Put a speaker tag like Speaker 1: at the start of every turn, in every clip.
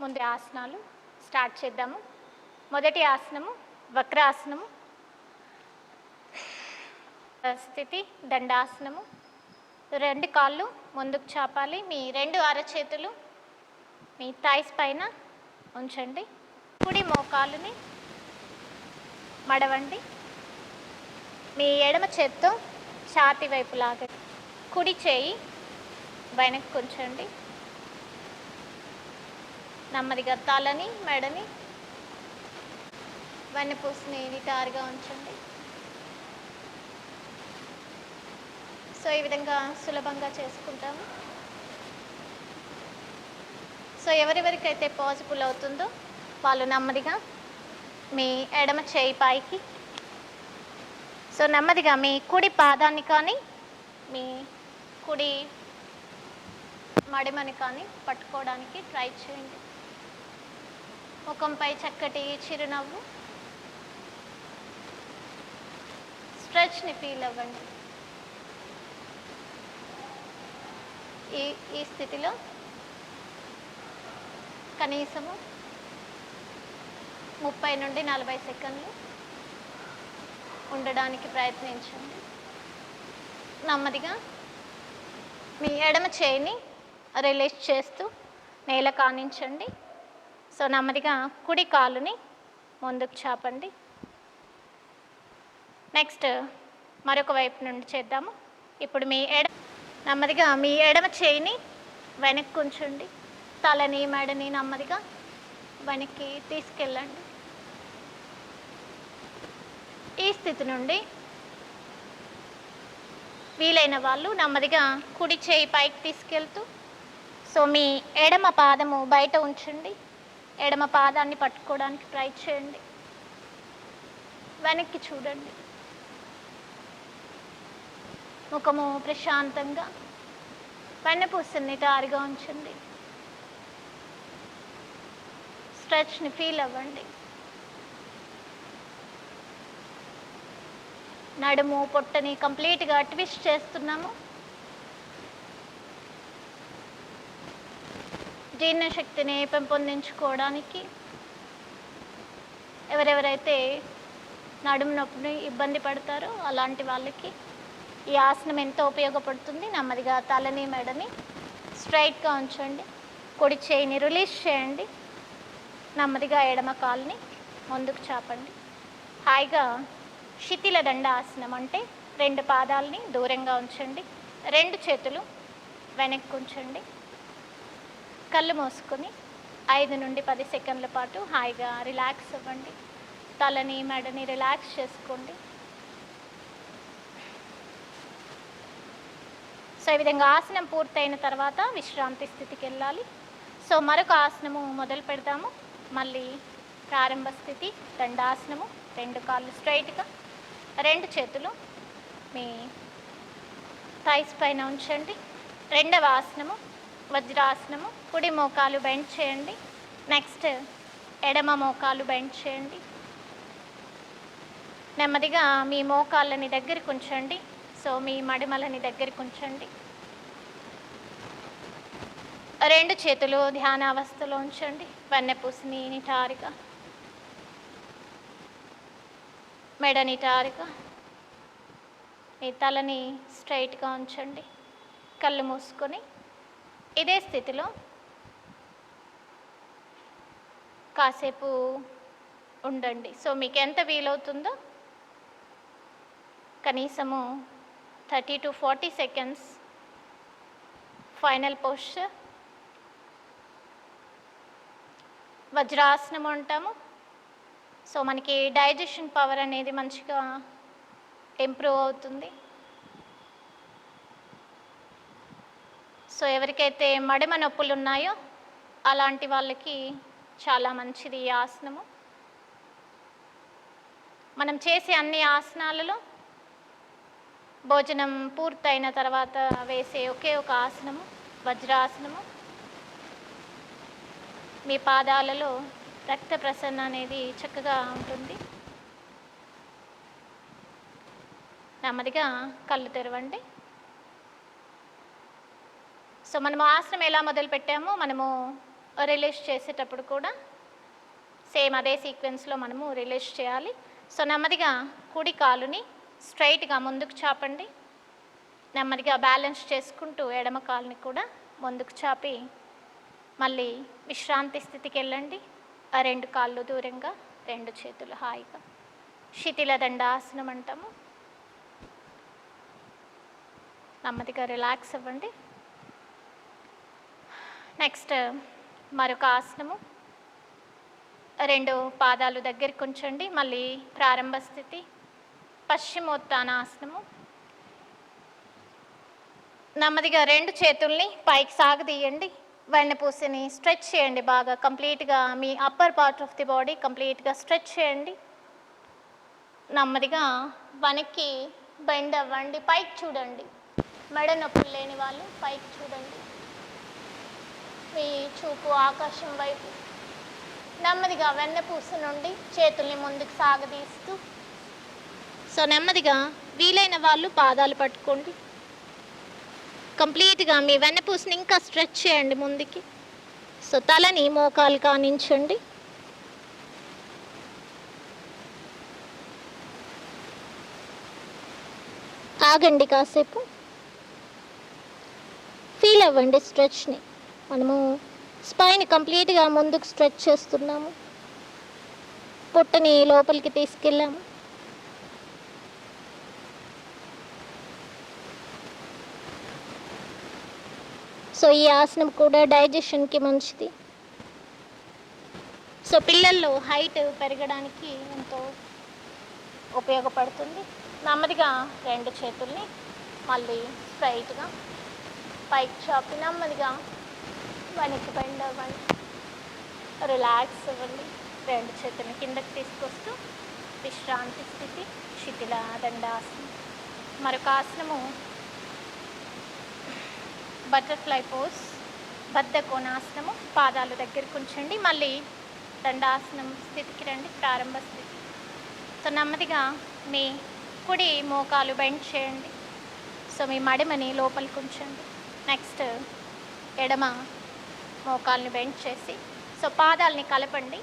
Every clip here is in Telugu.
Speaker 1: ముందు ఆసనాలు స్టార్ట్ చేద్దాము. మొదటి ఆసనము వక్రాసనము. స్థితి దండాసనము. రెండు కాళ్ళు ముందుకు చాపాలి. మీ రెండు అరచేతులు మీ థైస్ పైన ఉంచండి. కుడి మోకాలుని మడవండి. మీ ఎడమ చేత్తో ఛాతి వైపు లాగండి కుడి చేయి వెనక్కి ఉంచండి. నెమ్మదిగా తలని మెడని వెన్నపూసని నిటారుగా ఉంచండి. సో ఈ విధంగా సులభంగా చేసుకుంటాము. సో ఎవరెవరికైతే పాజిబుల్ అవుతుందో వాళ్ళు నెమ్మదిగా మీ ఎడమ చేయి పైకి. సో నెమ్మదిగా మీ కుడి పాదాన్ని కానీ మీ కుడి మడిమని కానీ పట్టుకోవడానికి ట్రై చేయండి. ముఖంపై చక్కటి చిరునవ్వు. స్ట్రెచ్ని ఫీల్ అవ్వండి. ఈ ఈ స్థితిలో కనీసము ముప్పై నుండి నలభై సెకండ్లు ఉండడానికి ప్రయత్నించండి. నెమ్మదిగా మీ ఎడమ చేయిని రిలీజ్ చేస్తూ నేల కానించండి. సో నెమ్మదిగా కుడి కాలుని ముందుకు చాపండి. నెక్స్ట్ మరొక వైపు నుండి చేద్దాము. ఇప్పుడు మీ ఎడ నెమ్మదిగా మీ ఎడమ చేయిని వెనక్కి ఉంచండి. తలని మెడని నెమ్మదిగా వెనక్కి తీసుకెళ్ళండి. ఈ స్థితి నుండి వీలైన వాళ్ళు నెమ్మదిగా కుడి చేయి పైకి తీసుకెళ్తూ సో మీ ఎడమ పాదము బయట ఉంచండి. ఎడమ పాదాన్ని పట్టుకోవడానికి ట్రై చేయండి. వెనక్కి చూడండి. ముఖము ప్రశాంతంగా వెన్నపూసని నిటారుగా ఉంచండి. స్ట్రెచ్ని ఫీల్ అవ్వండి. నడుము పొట్టని కంప్లీట్గా ట్విస్ట్ చేస్తున్నాము. జీర్ణశక్తిని పెంపొందించుకోవడానికి ఎవరెవరైతే నడుము నొప్పిని ఇబ్బంది పడతారో అలాంటి వాళ్ళకి ఈ ఆసనం ఎంతో ఉపయోగపడుతుంది. నెమ్మదిగా తలని మెడని స్ట్రైట్గా ఉంచండి. కుడి చేయిని రిలీజ్ చేయండి. నెమ్మదిగా ఎడమ కాల్ని ముందుకు చాపండి. హాయిగా శిథిల దండ ఆసనం అంటే రెండు పాదాలని దూరంగా ఉంచండి. రెండు చేతులు వెనక్కి ఉంచండి. కళ్ళు మూసుకొని ఐదు నుండి పది సెకండ్ల పాటు హాయిగా రిలాక్స్ అవ్వండి. తలని మెడని రిలాక్స్ చేసుకోండి. సో ఈ విధంగా ఆసనం పూర్తయిన తర్వాత విశ్రాంతి స్థితికి వెళ్ళాలి. సో మరొక ఆసనము మొదలు పెడదాము. మళ్ళీ ప్రారంభ స్థితి దండాసనము రెండు కాళ్ళు స్ట్రైట్గా రెండు చేతులు మీ థైస్ పైన ఉంచండి. రెండవ ఆసనము వజ్రాసనము కుడి మోకాలు బెండ్ చేయండి. నెక్స్ట్ ఎడమ మోకాలు బెండ్ చేయండి. నెమ్మదిగా మీ మోకాళ్ళని దగ్గరికి ఉంచండి. సో మీ మడిమలని దగ్గరికి ఉంచండి. రెండు చేతులు ధ్యానావస్థలో ఉంచండి. వెన్నెపూసిని నిటారుగా. మెడ నిటారుగా. మీ తలని స్ట్రైట్గా ఉంచండి. కళ్ళు మూసుకొని ఇదే స్థితిలో కాసేపు ఉండండి. సో మీకు ఎంత వీలవుతుందో కనీసము thirty to forty seconds final posture. వజ్రాసనం అంటాము. సో మనకి డైజెషన్ పవర్ అనేది మంచిగా ఇంప్రూవ్ అవుతుంది. సో ఎవరికైతే మడిమ నొప్పులు ఉన్నాయో అలాంటి వాళ్ళకి చాలా మంచిది ఈ ఆసనము. మనం చేసే అన్ని ఆసనాలలో భోజనం పూర్తయిన తర్వాత వేసే ఒకే ఒక ఆసనము వజ్రాసనము. మీ పాదాలలో రక్త ప్రసరణ అనేది చక్కగా ఉంటుంది. నెమ్మదిగా కళ్ళు తెరవండి. సో మనము ఆసనం ఎలా మొదలు పెట్టామో మనము రిలీజ్ చేసేటప్పుడు కూడా సేమ్ అదే సీక్వెన్స్లో మనము రిలీజ్ చేయాలి. సో నెమ్మదిగా కుడి కాలుని స్ట్రైట్గా ముందుకు చాపండి. నెమ్మదిగా బ్యాలెన్స్ చేసుకుంటూ ఎడమ కాలుని కూడా ముందుకు చాపి మళ్ళీ విశ్రాంతి స్థితికి వెళ్ళండి. ఆ రెండు కాళ్ళు దూరంగా రెండు చేతులు హాయిగా. శిథిల దండాసనం అంటాము. నెమ్మదిగా రిలాక్స్ అవ్వండి. నెక్స్ట్ మరొక ఆసనము. రెండు పాదాలు దగ్గరికి ఉంచండి. మళ్ళీ ప్రారంభ స్థితి. పశ్చిమోత్తానాసనము నెమ్మదిగా రెండు చేతుల్ని పైకి సాగదీయండి. వెన్నపూసని స్ట్రెచ్ చేయండి బాగా. కంప్లీట్గా మీ upper part of the body కంప్లీట్గా స్ట్రెచ్ చేయండి. నెమ్మదిగా వెనక్కి బెండ్ అవ్వండి. పైకి చూడండి. మెడ నొప్పులు లేని వాళ్ళు పైకి చూడండి. మీ చూపు ఆకాశం వైపు. నెమ్మదిగా వెన్నపూస నుండి చేతుల్ని ముందుకు సాగదీస్తూ సో నెమ్మదిగా వీలైన వాళ్ళు పాదాలు పట్టుకోండి. కంప్లీట్గా మీ వెన్నపూసని ఇంకా స్ట్రెచ్ చేయండి ముందుకి. సో తలని మోకాలు కానించండి. ఆగండి కాసేపు. ఫీల్ అవ్వండి స్ట్రెచ్ని. మనము స్పైన్ కంప్లీట్గా ముందుకు స్ట్రెచ్ చేస్తున్నాము. పొట్టని లోపలికి తీసుకెళ్ళాము. సో ఈ ఆసనం కూడా డైజెషన్కి మంచిది. సో పిల్లల్లో హైట్ పెరగడానికి ఎంతో ఉపయోగపడుతుంది. నెమ్మదిగా రెండు చేతుల్ని మళ్ళీ స్ట్రైట్గా పైకి చాపి నెమ్మదిగా వెనక్కి బెండ్ అవ్వండి రిలాక్స్ అవ్వండి. రెండు చేతులను కిందకి తీసుకొస్తూ విశ్రాంతి స్థితి శిథిల దండాసనం మరొక ఆసనము. బటర్ఫ్లై పోజ్ బద్ద కోణాసనము. పాదాలు దగ్గరికి ఉంచండి. మళ్ళీ దండాసనం స్థితికి రండి. ప్రారంభ స్థితి. సో నెమ్మదిగా మీ కుడి మోకాలు బెండ్ చేయండి. సో మీ మడిమని లోపలికి ఉంచండి. నెక్స్ట్ ఎడమ. మోకాల్ని బెండ్ చేసి సో పాదాలని కలపండి.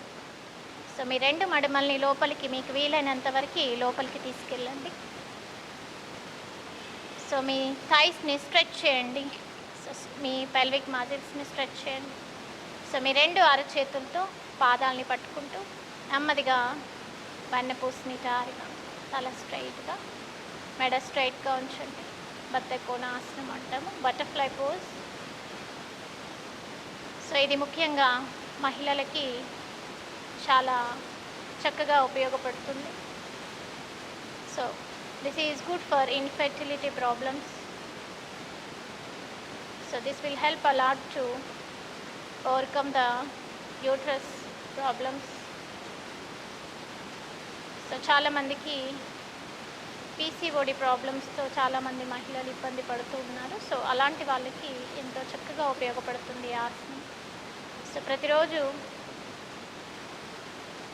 Speaker 1: సో మీ రెండు మడమల్ని లోపలికి మీకు వీలైనంత వరకు లోపలికి తీసుకెళ్ళండి. సో మీ థైస్ని స్ట్రెచ్ చేయండి. సో మీ పెల్విక్ మజిల్స్ని స్ట్రెచ్ చేయండి. సో మీ రెండు అరచేతులతో పాదాలని పట్టుకుంటూ నెమ్మదిగా వెన్నపూసని టారిగా తల స్ట్రైట్గా మెడ స్ట్రైట్గా ఉంచండి. బత్తకోణ ఆసనం అంటాము. Butterfly pose. సో ఇది ముఖ్యంగా మహిళలకి చాలా చక్కగా ఉపయోగపడుతుంది. So this is good for infertility problems so this will help a lot to overcome the uterus problems so చాలామందికి పీసీఓడి ప్రాబ్లమ్స్తో చాలామంది మహిళలు ఇబ్బంది పడుతూ ఉన్నారు. సో అలాంటి వాళ్ళకి ఎంతో చక్కగా ఉపయోగపడుతుంది ఈ ఆసనం. సో ప్రతిరోజు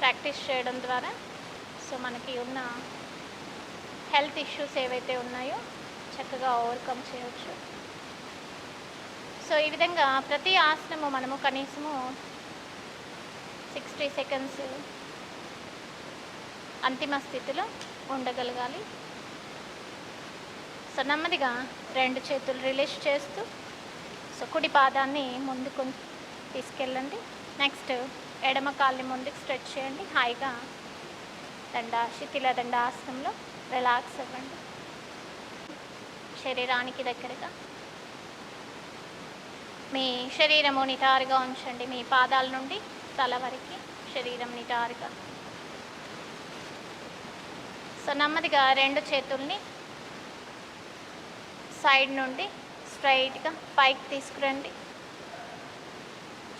Speaker 1: ప్రాక్టీస్ చేయడం ద్వారా సో మనకి ఉన్న హెల్త్ ఇష్యూస్ ఏవైతే ఉన్నాయో చక్కగా ఓవర్కమ్ చేయవచ్చు సో ఈ విధంగా ప్రతి ఆసనము మనము కనీసము సిక్స్టీ సెకండ్స్ అంతిమ స్థితిలో ఉండగలగాలి. సో నెమ్మదిగా రెండు చేతులు రిలీజ్ చేస్తూ సో కుడి పాదాన్ని ముందుకు తీసుకెళ్ళండి. నెక్స్ట్ ఎడమ కాళ్ళని ముందుకు స్ట్రెచ్ చేయండి. హాయిగా దండ శిథిల దండాసనంలో రిలాక్స్ అవ్వండి. శరీరానికి దగ్గరగా మీ శరీరము నిటారుగా ఉంచండి. మీ పాదాల నుండి తల వరకు శరీరం నిటారుగా. సో నెమ్మదిగా రెండు చేతుల్ని సైడ్ నుండి స్ట్రైట్గా పైకి తీసుకురండి.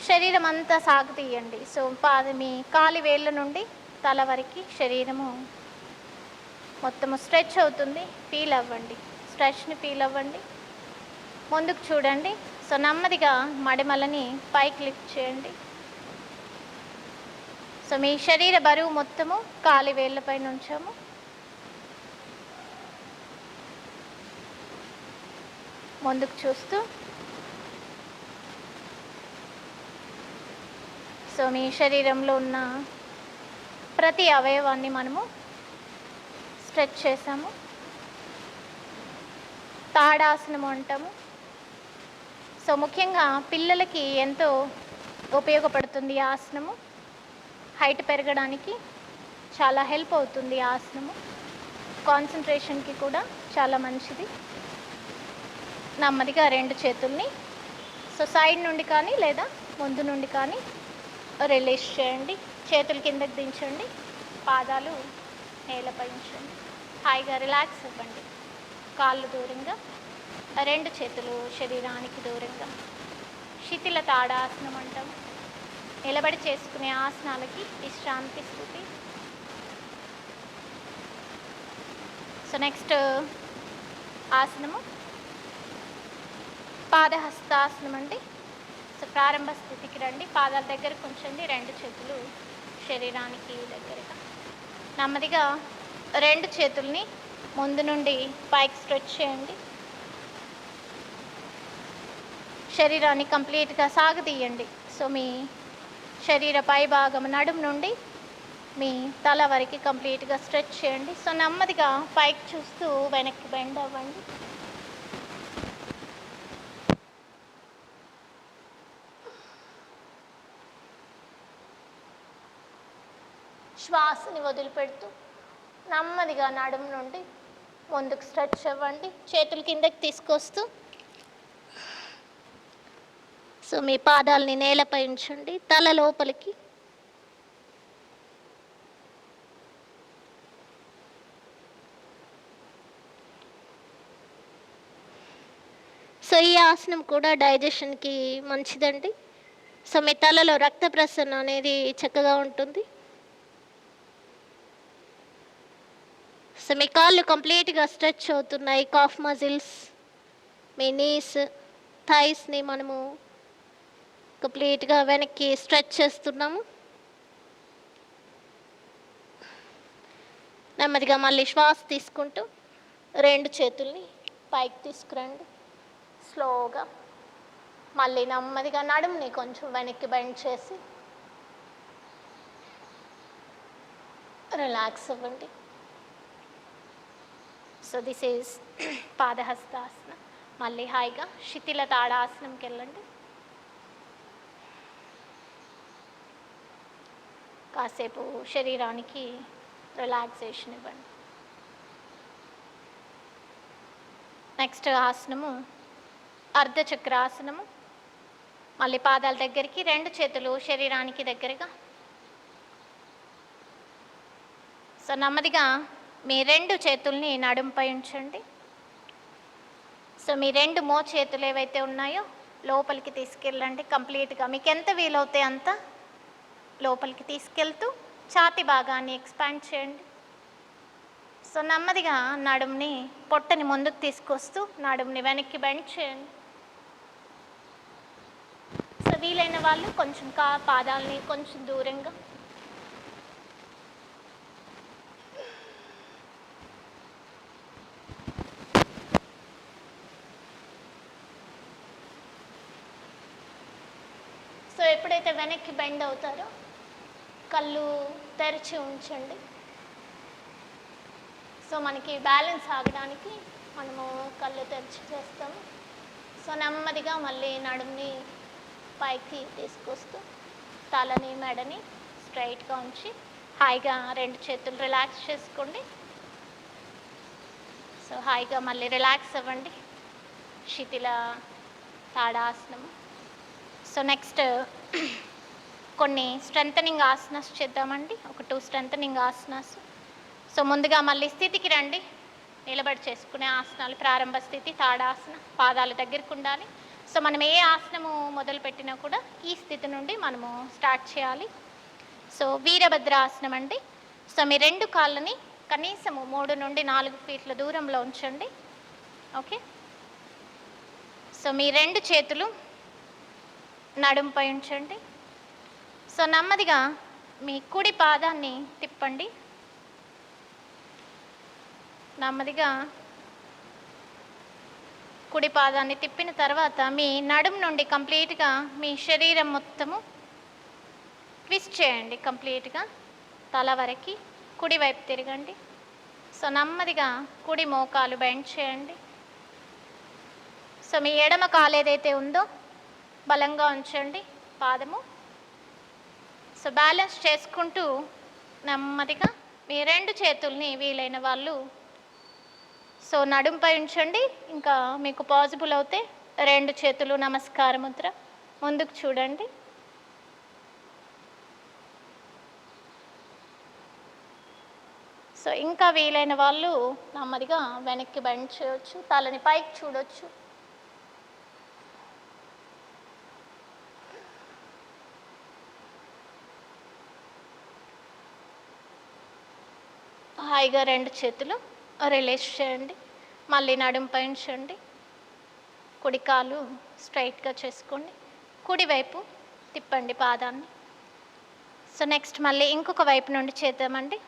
Speaker 1: శరీరం అంతా సాగు తీయండి సో పాద మీ కాలి వేళ్ళ నుండి తల వరకు శరీరము మొత్తము స్ట్రెచ్ అవుతుంది. ఫీల్ అవ్వండి. స్ట్రెచ్ని ఫీల్ అవ్వండి. ముందుకు చూడండి. సో నెమ్మదిగా మడిమలని పైకి లిఫ్ట్ చేయండి. సో మీ శరీర బరువు మొత్తము కాలి వేళ్ళపై ఉంచాము. ముందుకు చూస్తూ సో మీ శరీరంలో ఉన్న ప్రతి అవయవాన్ని మనము స్ట్రెచ్ చేసాము తాడాసనము అంటాము. సో ముఖ్యంగా పిల్లలకి ఎంతో ఉపయోగపడుతుంది ఈ ఆసనము. హైట్ పెరగడానికి చాలా హెల్ప్ అవుతుంది ఆసనము. కాన్సన్ట్రేషన్కి కూడా చాలా మంచిది. నెమ్మదిగా రెండు చేతుల్ని సో సైడ్ నుండి కానీ లేదా ముందు నుండి కానీ రిలీజ్ చేయండి. చేతులు కిందకి దించండి. పాదాలు నేలపై ఉంచండి. హాయిగా రిలాక్స్ ఇవ్వండి కాళ్ళు దూరంగా రెండు చేతులు శరీరానికి దూరంగా. శిథిల తాడాసనం అంటాం. నిలబడి చేసుకునే ఆసనాలకి విశ్రాంతి స్థితి. So next ఆసనము. పాదహస్తాసనం అండి సో ప్రారంభ స్థితికి రండి. పాదాల దగ్గర ఉంచండి రెండు చేతులు శరీరానికి దగ్గరగా. నెమ్మదిగా రెండు చేతుల్ని ముందు నుండి పైకి స్ట్రెచ్ చేయండి. శరీరాన్ని కంప్లీట్గా సాగదీయండి. సో మీ శరీర పై భాగం నడుము నుండి మీ తల వరకు కంప్లీట్గా స్ట్రెచ్ చేయండి. సో నెమ్మదిగా పైకి చూస్తూ వెనక్కి బెండ్ అవ్వండి. శ్వాసని వదిలిపెడుతూ నెమ్మదిగా నడుము నుండి ముందుకు స్ట్రెచ్ అవ్వండి. చేతులు కిందకి తీసుకొస్తూ సో మీ పాదాలని నేలపై ఉంచండి. తల లోపలికి. సో ఈ ఆసనం కూడా డైజెషన్కి మంచిదండి. సో మీ తలలో రక్త ప్రసరణ అనేది చక్కగా ఉంటుంది. సో మీ కాళ్ళు కంప్లీట్గా స్ట్రెచ్ అవుతున్నాయి కాఫ్ మజిల్స్ మీ నీస్ థైస్ని మనము కంప్లీట్గా వెనక్కి స్ట్రెచ్ చేస్తున్నాము. నెమ్మదిగా మళ్ళీ శ్వాస తీసుకుంటూ రెండు చేతుల్ని పైకి తీసుకురండి. స్లోగా మళ్ళీ నెమ్మదిగా నడుముని కొంచెం వెనక్కి బెండ్ చేసి రిలాక్స్ అవ్వండి. సో దిస్ ఈజ్ పాదహస్తాసనం మళ్ళీ హాయిగా శిథిల తాడాసనంకి వెళ్ళండి. కాసేపు శరీరానికి రిలాక్సేషన్ ఇవ్వండి. నెక్స్ట్ ఆసనము అర్ధచక్రాసనము. మళ్ళీ పాదాల దగ్గరికి రెండు చేతులు శరీరానికి దగ్గరగా. సో నెమ్మదిగా మీ రెండు చేతుల్ని నడుంపై ఉంచండి. సో మీ రెండు మో చేతులు ఏవైతే ఉన్నాయో లోపలికి తీసుకెళ్ళండి కంప్లీట్గా. మీకు ఎంత వీలవుతే అంత? లోపలికి తీసుకెళ్తూ ఛాతి భాగాన్ని ఎక్స్పాండ్ చేయండి. సో నెమ్మదిగా నడుముని పొట్టని ముందుకు తీసుకొస్తూ నడుముని వెనక్కి బెండ్ చేయండి. సో వీలైన వాళ్ళు కొంచెం కా పాదాలని కొంచెం దూరంగా సో ఎప్పుడైతే వెనక్కి బెండ్ అవుతారు. కళ్ళు తెరిచి ఉంచండి. సో మనకి బ్యాలెన్స్ ఆగడానికి మనము కళ్ళు తెరిచి చేస్తాము. సో నెమ్మదిగా మళ్ళీ నడుముని పైకి తీసుకొస్తూ తలని మెడని స్ట్రైట్గా ఉంచి హాయిగా రెండు చేతులు రిలాక్స్ చేసుకోండి. సో హాయిగా మళ్ళీ రిలాక్స్ అవ్వండి. శిథిల తాడాసనము. సో నెక్స్ట్ కొన్ని స్ట్రెంథనింగ్ ఆసనాస్ చేద్దామండి. ఒక టూ స్ట్రెంథనింగ్ ఆసనాస్ సో ముందుగా మళ్ళీ స్థితికి రండి. నిలబడి చేసుకునే ఆసనాలు ప్రారంభ స్థితి తాడాసన పాదాలు దగ్గరికి ఉండాలి. సో మనం ఏ ఆసనము మొదలు పెట్టినా కూడా ఈ స్థితి నుండి మనము స్టార్ట్ చేయాలి. సో వీరభద్రాసనం అండి. సో మీ రెండు కాళ్ళని కనీసము మూడు నుండి నాలుగు ఫీట్ల దూరంలో ఉంచండి. ఓకే సో మీ రెండు చేతులు నడుంపై ఉంచండి. సో నెమ్మదిగా మీ కుడి పాదాన్ని తిప్పండి. నెమ్మదిగా కుడి పాదాన్ని తిప్పిన తర్వాత మీ నడుం నుండి కంప్లీట్గా మీ శరీరం మొత్తము ట్విస్ట్ చేయండి కంప్లీట్గా. తల వరకు కుడివైపు తిరగండి. సో నెమ్మదిగా కుడి మోకాలు బెండ్ చేయండి. సో మీ ఎడమ కాలు ఏదైతే ఉందో బలంగా ఉంచండి. పాదము సో బ్యాలెన్స్ చేసుకుంటూ నెమ్మదిగా మీ రెండు చేతుల్ని వీలైన వాళ్ళు. సో నడుంపై ఉంచండి. ఇంకా మీకు పాసిబుల్ అవుతే రెండు చేతులు నమస్కార ముద్ర ముందుకు చూడండి. సో ఇంకా వీలైన వాళ్ళు నెమ్మదిగా వెనక్కి బెండ్ చేయొచ్చు తలని పైకి చూడొచ్చు. హాయిగా రెండు చేతులు రిలీజ్ చేయండి. మళ్ళీ నడుము పయించండి కుడి కాలు స్ట్రైట్గా చేసుకోండి. కుడివైపు తిప్పండి పాదాన్ని. సో నెక్స్ట్ మళ్ళీ ఇంకొక వైపు నుండి చేద్దామండి.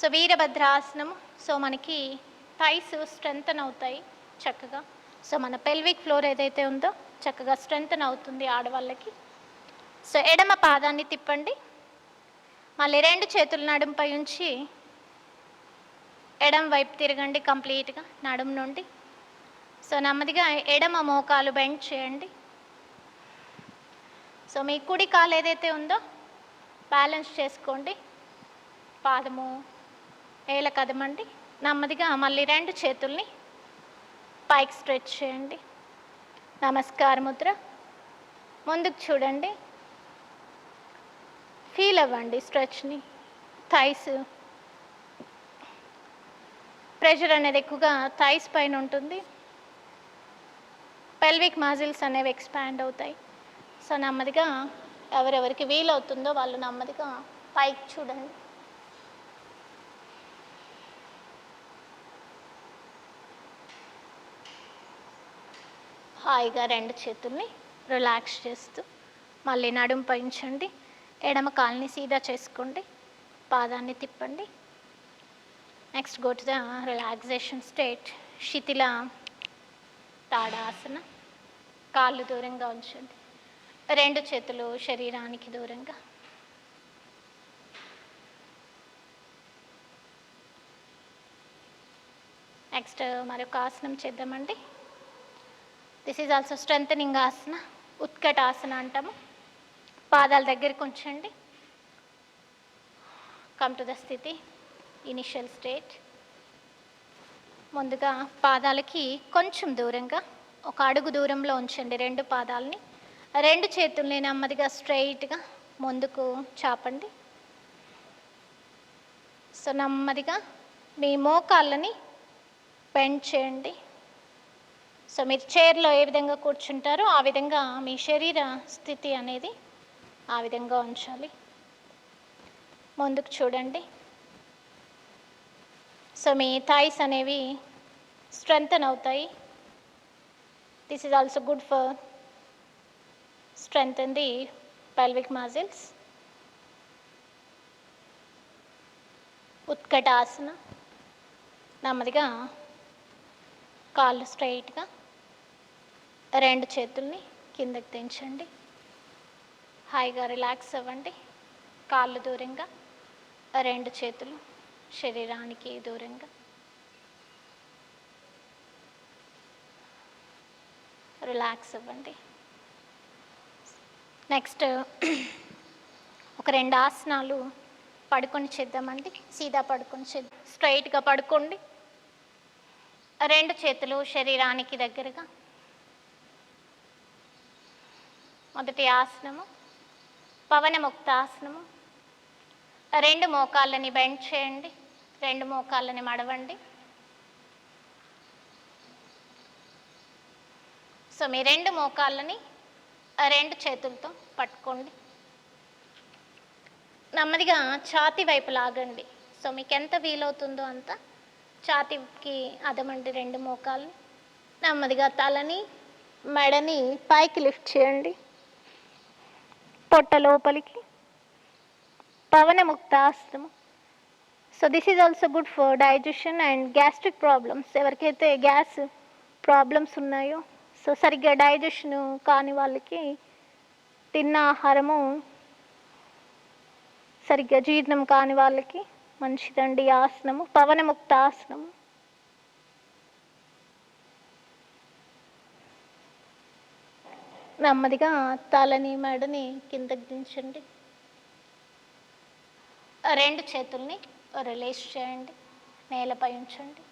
Speaker 1: సో వీరభద్రాసనము సో మనకి థైస్ స్ట్రెంగ్తన్ అవుతాయి చక్కగా. సో మన పెల్విక్ ఫ్లోర్ ఏదైతే ఉందో చక్కగా స్ట్రెంగ్తన్ అవుతుంది ఆడవాళ్ళకి. సో ఎడమ పాదాన్ని తిప్పండి. మళ్ళీ రెండు చేతులు నడుంపై ఉంచి ఎడమ వైపు తిరగండి కంప్లీట్గా నడుము నుండి. సో నెమ్మదిగా ఎడమ మోకాలు బెండ్ చేయండి. సో మీ కుడి కాలు ఏదైతే ఉందో బ్యాలెన్స్ చేసుకోండి. పాదము ఏల కదమండి. నెమ్మదిగా మళ్ళీ రెండు చేతుల్ని పైకి స్ట్రెచ్ చేయండి. నమస్కార ముద్ర ముందుకు చూడండి. ఫీల్ అవ్వండి స్ట్రెచ్ని. థైస్ ప్రెషర్ అనేది ఎక్కువగా థైస్ పైన ఉంటుంది. పెల్విక్ మజిల్స్ అనేవి ఎక్స్పాండ్ అవుతాయి. సో నెమ్మదిగా ఎవరెవరికి వీలవుతుందో వాళ్ళు నెమ్మదిగా పైకి చూడండి. హాయిగా రెండు చేతుల్ని రిలాక్స్ చేస్తూ మళ్ళీ నడుము పయించండి ఎడమ కాల్ని సీదా చేసుకోండి పాదాన్ని తిప్పండి. Next go to the relaxation state Shithila Tadasana కాళ్ళు దూరంగా ఉంచండి. రెండు చేతులు శరీరానికి దూరంగా. నెక్స్ట్ మరొక ఆసనం చేద్దామండి. This is also strengthening asana Utkata asana అంటాము. పాదాల దగ్గరికి ఉంచండి. కమ్ టు ద స్థితి ఇనిషియల్ స్టేట్ ముందుగా పాదాలకి కొంచెం దూరంగా ఒక అడుగు దూరంలో ఉంచండి రెండు పాదాలని. రెండు చేతుల్ని నెమ్మదిగా స్ట్రైట్గా ముందుకు చాపండి. సో నెమ్మదిగా మీ మోకాళ్ళని బెండ్ చేయండి. సో మీరు చైర్లో ఏ విధంగా కూర్చుంటారో ఆ విధంగా మీ శరీర స్థితి అనేది ఆ విధంగా ఉంచాలి. ముందుకు చూడండి. సో మీ థాయిస్ అనేవి స్ట్రెంగ్తన్ అవుతాయి. This is also good for strength the pelvic muscles Utkata asana నెమ్మదిగా కాళ్ళు స్ట్రైట్గా రెండు చేతుల్ని కిందకి దించండి. హాయిగా రిలాక్స్ అవ్వండి. కాళ్ళు దూరంగా రెండు చేతులు శరీరానికి దూరంగా. రిలాక్స్ అవ్వండి. నెక్స్ట్ ఒక రెండు ఆసనాలు పడుకొని చేద్దామండి. సీదా పడుకొని చేద్దాం స్ట్రైట్గా పడుకోండి. రెండు చేతులు శరీరానికి దగ్గరగా. మొదటి ఆసనము పవన ఆసనము రెండు మోకాళ్ళని బెండ్ చేయండి. రెండు మోకాళ్ళని మడవండి. సో మీ రెండు మోకాళ్ళని రెండు చేతులతో పట్టుకోండి. నెమ్మదిగా ఛాతి వైపు లాగండి. సో మీకు ఎంత వీలవుతుందో అంత ఛాతీకి అదమండి రెండు మోకాలు నెమ్మదిగా తలని మెడని పైకి లిఫ్ట్ చేయండి. పొట్ట లోపలికి. పవనముక్త ఆస్తము so this is also good for digestion and gastric problems ఎవరికైతే గ్యాస్ ప్రాబ్లమ్స్ ఉన్నాయో సో సరిగ్గా డైజెషన్ కాని వాళ్ళకి తిన్న ఆహారము సరిగ్గా జీర్ణం కాని వాళ్ళకి మంచిదండి ఆసనము పవనముక్త ఆసనము నెమ్మదిగా తలని మెడని కిందకి దించండి. రెండు చేతుల్ని రిలీజ్ చేయండి. నేలపై ఉంచండి.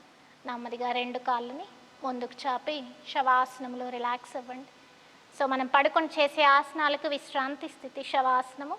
Speaker 1: నెమ్మదిగా రెండు కాళ్ళని ముందుకు చాపి శవాసనంలో రిలాక్స్ అవ్వండి. సో మనం పడుకొని చేసే ఆసనాలకు విశ్రాంతి స్థితి శవాసనము